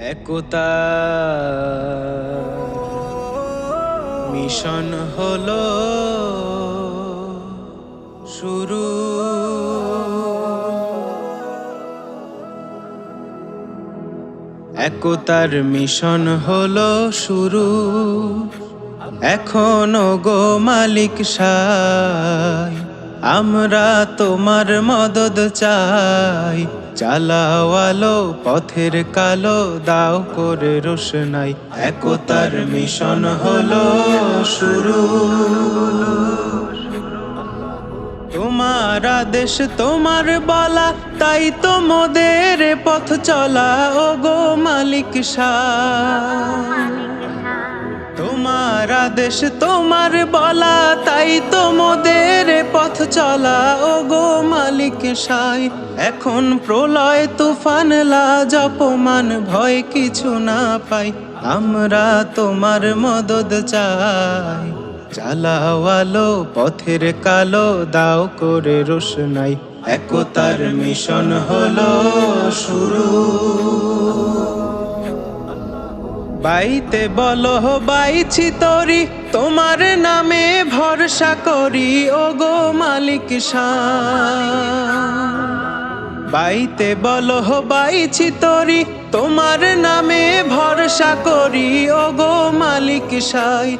একতা। Mission হলো শুরু। একতার মিশন হলো শুরু। এখনও গো মালিক সাই আমরা তোমার মদদ চাই। চালাওয়ালো পথের কালো, দাও করে রোশনাই। একতার মিশন হলো শুরু। তোমার আদেশ, তোমার বলা, তাই তো মোদের পথ চলা। ও গো মালিক শাহ তোমার আদেশ তোমার বলা, তাই তো মোদের পথ চলা। ও গো মালিক সাই, এখন প্রলয় তুফান লাজ, অপমান, ভয় কিছু না পাই। আমরা তোমার মদদ চাই। চালাওয়ালো পথের কালো, দাও করে রোশনাই। একতার মিশন হলো শুরু। বাইতে বলো বাইছি তরি, তোমার নামে ভরসা করি ও গো মালিক বাইতে বলো বাইছি তরি, তোমার নামে ভরসা করি ও গো মালিক সাই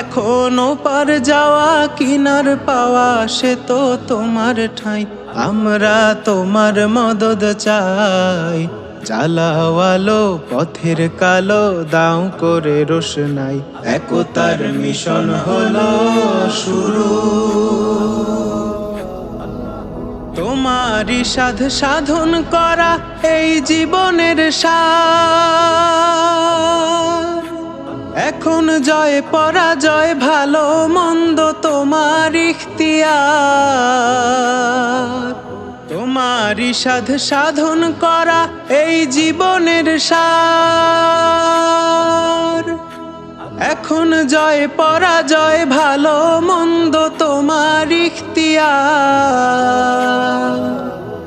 এখনও পার যাওয়া, কিনার পাওয়া, সে তো তোমার ঠাই। আমরা তোমার মদদ চাই। চালাওয়ালো পথের কালো দাও করে রোশনাই। একতার মিশন হলো শুরু। তোমারই সাধ সাধন করা এই জীবনের সার। এখন জয়, পরাজয়, ভালো, মন্দ তোমার ইখতিয়ার। তোমারই সাধ সাধন করা এই জীবনের সার। এখন জয়, পরাজয়, ভালো, মন্দ তোমার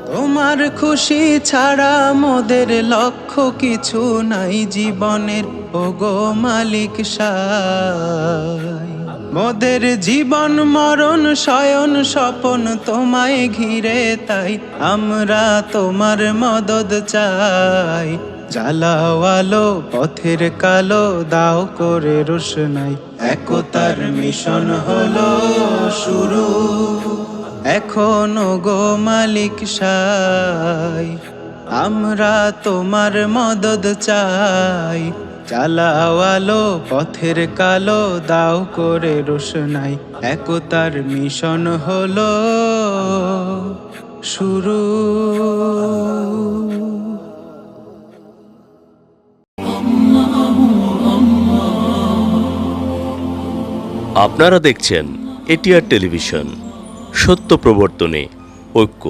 তোমার খুশি ছাড়া মোদের লক্ষ্য কিছু নাই, জীবনের ওগো মালিক সাই। মোদের জীবন, মরণ, শয়ন, স্বপন তোমায় ঘিরে তাই আমরা তোমার মদদ চাই। জ্বালাওয়ালো পথের কালো, দাও করে রোশনাই। একতার মিশন হলো শুরু। এখনও গো মালিক সাই, আমরা তোমার মদদ চাই। চালাওয়ালো পথের কালো দাও করে রোশনাই। একতার মিশন হলো শুরু। আপনারা দেখছেন এটিআর টেলিভিশন, সত্য প্রবর্তনে ঐক্য।